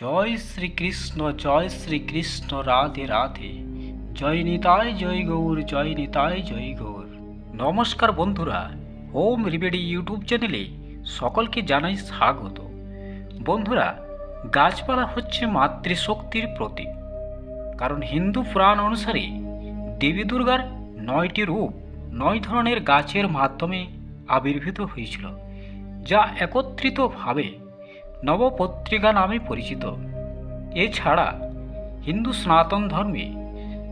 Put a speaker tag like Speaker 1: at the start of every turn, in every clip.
Speaker 1: জয় শ্রীকৃষ্ণ জয় শ্রীকৃষ্ণ, রাধে রাধে। জয় নিতাই জয় গৌর, জয় নিতাই জয় গৌর। নমস্কার বন্ধুরা, home remedy YouTube চ্যানেলে সকলকে জানাই স্বাগত। বন্ধুরা, গাছপালা হচ্ছে মাতৃশক্তির প্রতীক। কারণ হিন্দু পুরাণ অনুসারে দেবী দুর্গার নয়টি রূপ, নয় ধরনের গাছের মাধ্যমে আবির্ভূত হয়েছিল, যা একত্রিতভাবে নবপত্রিকা নামে পরিচিত। এছাড়া হিন্দু সনাতন ধর্মে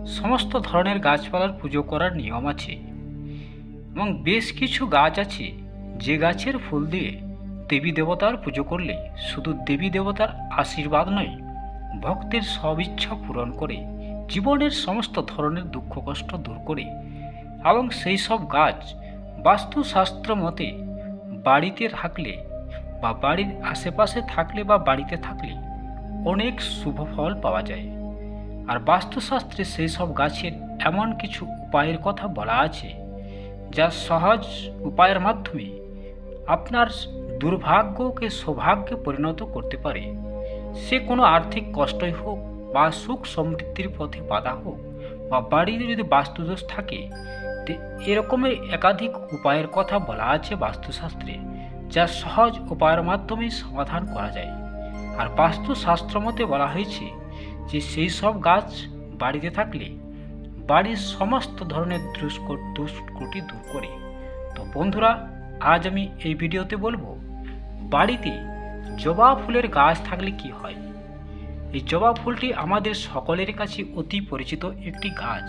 Speaker 1: সমস্ত ধরনের গাছপালার পুজো করার নিয়ম আছে এবং বেশ কিছু গাছ আছে যে গাছের ফুল দিয়ে দেবী দেবতার পুজো করলে শুধু দেবী দেবতার আশীর্বাদ নয়, ভক্তের সব ইচ্ছা পূরণ করে জীবনের সমস্ত ধরনের দুঃখ কষ্ট দূর করে এবং সেই সব গাছ বাস্তুশাস্ত্র মতে বাড়িতে থাকলে বা বাড়ির আশেপাশে থাকলে বা বাড়িতে থাকলে অনেক শুভ ফল পাওয়া যায়। আর বাস্তুশাস্ত্রে সেই সব গাছের এমন কিছু উপায়ের কথা বলা আছে, যা সহজ উপায়ের মাধ্যমে আপনার দুর্ভাগ্যকে সৌভাগ্যে পরিণত করতে পারে। সে কোনো আর্থিক কষ্টই হোক বা সুখ সমৃদ্ধির পথে বাধা হোক বা বাড়িতে যদি বাস্তুদোষ থাকে এরকমের একাধিক উপায়ের কথা বলা আছে বাস্তুশাস্ত্রে। যা সহজ উপায়ের মাধ্যমে সমাধান করা যায়। আর বাস্তুশাস্ত্র মতে বলা হয়েছে যে সেই সব গাছ বাড়িতে থাকলে বাড়ির সমস্ত ধরনের দুষ্ক দুষ্কৃতি দূর করে। তো বন্ধুরা, আজ আমি এই ভিডিওতে বলব, বাড়িতে জবা ফুলের গাছ থাকলে কি হয়? এই জবা ফুলটি আমাদের সকলের কাছে অতি পরিচিত একটি গাছ।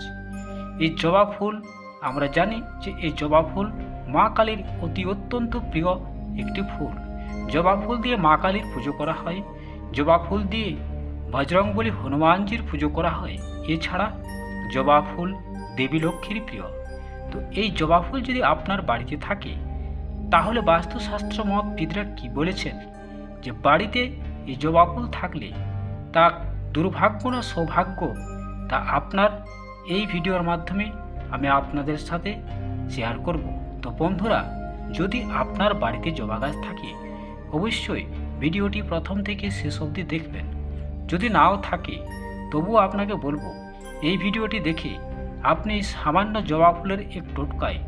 Speaker 1: এই জবা ফুল, আমরা জানি যে এই জবা ফুল মা কালীর অতি অত্যন্ত প্রিয় একটি ফুল। জবা ফুল দিয়ে মা কালীর পুজো করা হয়। জবা ফুল দিয়ে বজরংবলী হনুমানজির পুজো করা হয়। এছাড়া জবা ফুল দেবী লক্ষ্মীর প্রিয়। তো এই জবা ফুল যদি আপনার বাড়িতে থাকে, তাহলে বাস্তুশাস্ত্র মতবিদরা কি বলেছেন? যে বাড়িতে এই জবা ফুল থাকলে তা দুর্ভাগ্য না সৌভাগ্য? তা আপনার এই ভিডিওর মাধ্যমে আমি আপনাদের সাথে শেয়ার করব। তো বন্ধুরা যদি আপনার বাড়িতে জবা গাছ থাকে, অবশ্যই ভিডিওটি প্রথম থেকে শেষ অবধি দেখবেন। যদি নাও থাকে, তবুও আপনাকে বলব, এই ভিডিওটি দেখে আপনি সামান্য জবা ফুলের এক টোটকায়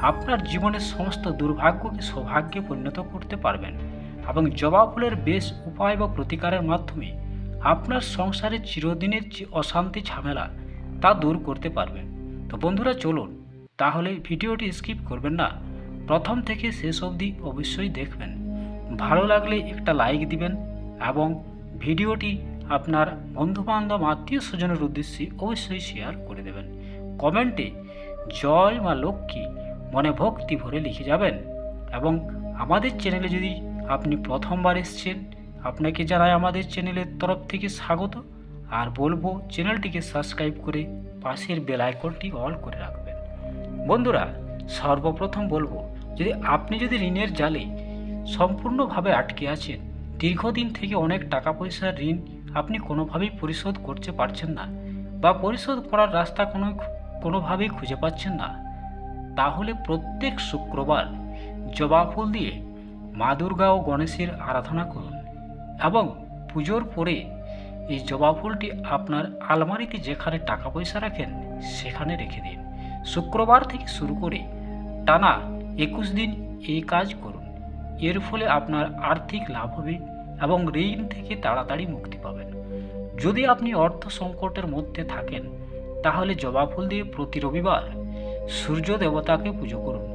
Speaker 1: আপনার জীবনের সমস্ত দুর্ভাগ্যকে সৌভাগ্যে পরিণত করতে পারবেন এবং জবা ফুলের বেশ উপায় বা প্রতিকারের মাধ্যমে আপনার সংসারের চিরদিনের যে অশান্তি, ঝামেলা, তা দূর করতে পারবেন। তো বন্ধুরা, চলুন, তাহলে ভিডিওটি স্কিপ করবেন না। প্রথম থেকে শেষ অবধি অবশ্যই দেখবেন। ভালো লাগলে একটা লাইক দিবেন এবং ভিডিওটি আপনার বন্ধুবান্ধব, আত্মীয় স্বজনের উদ্দেশ্যে অবশ্যই শেয়ার করে দেবেন। কমেন্টে জয় মা লক্ষ্মী মনে ভক্তি ভরে লিখে যাবেন এবং আমাদের চ্যানেলে যদি আপনি প্রথমবার এসছেন, আপনাকে জানাই আমাদের চ্যানেলের তরফ থেকে স্বাগত। আর বলব চ্যানেলটিকে সাবস্ক্রাইব করে পাশের বেল আইকনটি অল করে রাখবেন। বন্ধুরা, সর্বপ্রথম বলব যদি আপনি যদি ঋণের জালে সম্পূর্ণভাবে আটকে আছেন, দীর্ঘদিন থেকে অনেক টাকা পয়সার ঋণ আপনি কোনোভাবেই পরিশোধ করতে পারছেন না বা পরিশোধ করার রাস্তা কোনো, কোনোভাবেই খুঁজে পাচ্ছেন না, তাহলে প্রত্যেক শুক্রবার জবা ফুল দিয়ে মা দুর্গা ও গণেশের আরাধনা করুন এবং পুজোর পরে এই জবা ফুলটি আপনার আলমারিতে যেখানে টাকা পয়সা রাখেন, সেখানে রেখে দিন। শুক্রবার থেকে শুরু করে টানা একুশ দিন এই কাজ করুন। এর ফলে আপনার আর্থিক লাভ হবে এবং ঋণ থেকে তাড়াতাড়ি মুক্তি পাবেন। যদি আপনি অর্থ সংকটের মধ্যে থাকেন, তাহলে জবা ফুল দিয়ে প্রতি রবিবার সূর্য দেবতাকে পুজো করুন।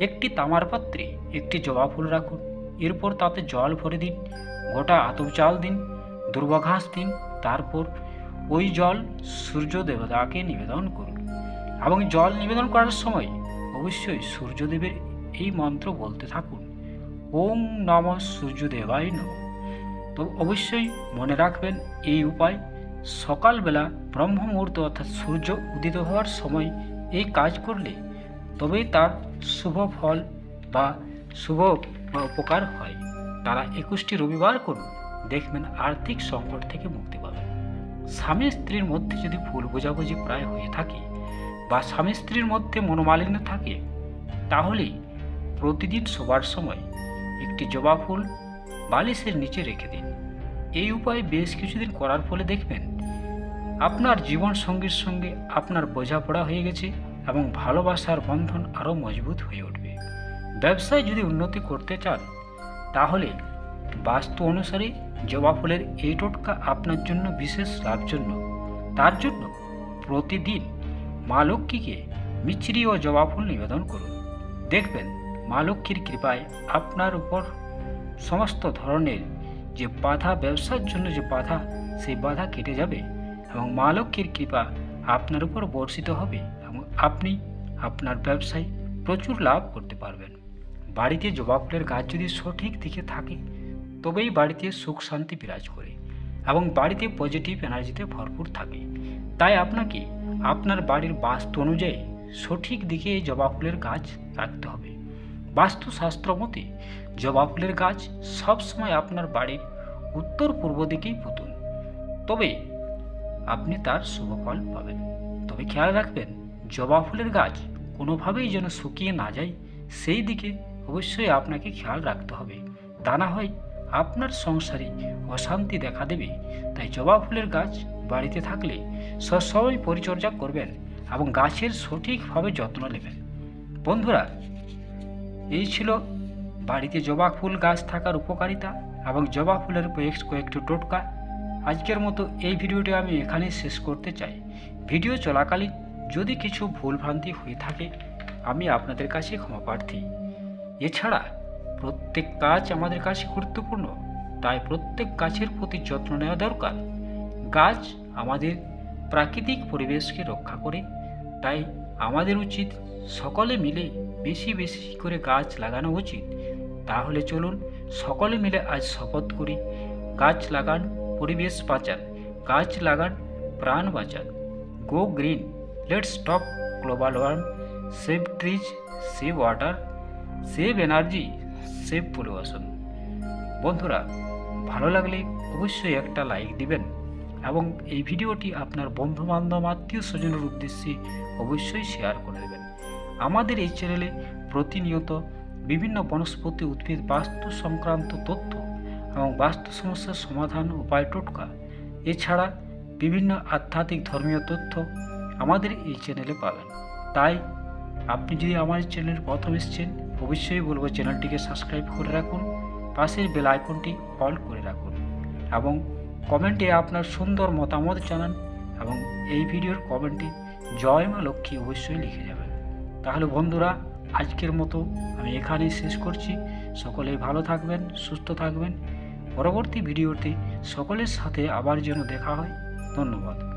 Speaker 1: একটি তামার পাত্রে একটি জবা ফুল রাখুন। এরপর তাতে জল ভরে দিন, গোটা আতপ চাল দিন দুর্বা ঘাস দিন, তারপর ওই জল সূর্য দেবতাকে নিবেদন করুন। এবং জল নিবেদন করার সময় অবশ্যই সূর্যদেবের এই মন্ত্র বলতে থাকুন। ওম নম সূর্যদেবায় নম। তো অবশ্যই মনে রাখবেন, এই উপায়। সকালবেলা ব্রহ্ম মুহূর্ত অর্থাৎ সূর্য উদিত হওয়ার সময় এই কাজ করলে তবেই তার শুভ ফল বা শুভ উপকার হয়। তারা একুশটি রবিবার করুন, দেখবেন আর্থিক সংকট থেকে মুক্তি পাবেন। স্বামী স্ত্রীর মধ্যে যদি ভুল বোঝাবুঝি প্রায় হয়ে থাকে বা স্বামী স্ত্রীর মধ্যে মনোমালিন্য থাকে তাহলে প্রতিদিন শোবার সময় একটি জবা ফুল বালিশের নিচে রেখে দিন। এই উপায় বেশ কিছুদিন করার ফলে দেখবেন, আপনার জীবন সঙ্গীর সঙ্গে আপনার বোঝাপড়া হয়ে গেছে এবং ভালোবাসার বন্ধন আরও মজবুত হয়ে উঠবে। ব্যবসায় যদি উন্নতি করতে চান, তাহলে বাস্তু অনুসারে জবা ফুলের এই টোটকা আপনার জন্য বিশেষ লাভজনক। তার জন্য প্রতিদিন মা লক্ষ্মীকে মিছরি ও জবা ফুল নিবেদন করুন। দেখবেন মা লক্ষ্মীর কৃপায় আপনার উপর সমস্ত ধরনের যে বাধা, ব্যবসার জন্য যে বাধা, সেই বাধা কেটে যাবে এবং মা লক্ষ্মীর কৃপা আপনার উপর বর্ষিত হবে এবং আপনি আপনার ব্যবসায় প্রচুর লাভ করতে পারবেন। বাড়িতে জবা ফুলের গাছ যদি সঠিক দিকে থাকে, তবেই বাড়িতে সুখ শান্তি বিরাজ করে এবং বাড়িতে পজিটিভ এনার্জিতে ভরপুর থাকে। তাই আপনাকে আপনার বাড়ির বাস্তু অনুযায়ী সঠিক দিকে জবা ফুলের গাছ রাখতে হবে। বাস্তুশাস্ত্র মতে, জবা ফুলের গাছ সবসময় আপনার বাড়ির উত্তর পূর্ব দিকেই পুতুন তবে আপনি তার শুভ ফল পাবেন। তবে খেয়াল রাখবেন, জবা ফুলের গাছ কোনোভাবেই যেন শুকিয়ে না যায়, সেই দিকে অবশ্যই আপনাকে খেয়াল রাখতে হবে। তা না হয় আপনার সংসারে অশান্তি দেখা দেবে, তাই জবা ফুলের গাছ বাড়িতে থাকলে সবসময় পরিচর্যা করবেন এবং গাছের সঠিকভাবে যত্ন নেবেন। বন্ধুরা, এই ছিল বাড়িতে জবা ফুল গাছ থাকার উপকারিতা এবং জবা ফুলের কয়েক কয়েকটি টোটকা। আজকের মতো এই ভিডিওটি আমি এখানেই শেষ করতে চাই। ভিডিও চলাকালীন যদি কিছু ভুলভ্রান্তি হয়ে থাকে, আমি আপনাদের কাছে ক্ষমা প্রার্থী। এছাড়া প্রত্যেক কাজ আমাদের কাছে গুরুত্বপূর্ণ, তাই প্রত্যেক গাছের প্রতি যত্ন নেওয়া দরকার। গাছ আমাদের প্রাকৃতিক পরিবেশকে রক্ষা করে, তাই আমাদের উচিত সকলে মিলে বেশি বেশি করে গাছ লাগানো উচিত। তাহলে চলুন সকলে মিলে আজ শপথ করি, গাছ লাগান, পরিবেশ বাঁচান, গাছ লাগান, প্রাণ বাঁচান। Go green let's stop global warm save trees save water save energy save pollution বন্ধুরা, ভালো লাগলে অবশ্যই একটা লাইক দিবেন। এবং এই ভিডিওটি আপনার বন্ধু বান্ধব আত্মীয় স্বজনের উদ্দেশ্যে অবশ্যই শেয়ার করে দেবেন। আমাদের এই চ্যানেলে প্রতিনিয়ত বিভিন্ন বনস্পতি উদ্ভিদ, বাস্তু সংক্রান্ত তথ্য এবং বাস্তু সমস্যার সমাধান উপায় টোটকা এছাড়া বিভিন্ন আধ্যাত্মিক ধর্মীয় তথ্য আমাদের এই চ্যানেলে পাবেন। তাই আপনি যদি আমার চ্যানেলের প্রথম এসছেন, অবশ্যই বলব চ্যানেলটিকে সাবস্ক্রাইব করে রাখুন, পাশের বেল আইকনটি অল করে রাখুন এবং কমেন্টে আপনার সুন্দর মতামত জানান এবং এই ভিডিওর কমেন্টে জয় মা লক্ষ্মী অবশ্যই লিখে যাবেন। তাহলে বন্ধুরা, আজকের মতো আমি এখানেই শেষ করছি। সকলে ভালো থাকবেন, সুস্থ থাকবেন। পরবর্তী ভিডিওতে সকলের সাথে আবার যেন দেখা হয়। ধন্যবাদ।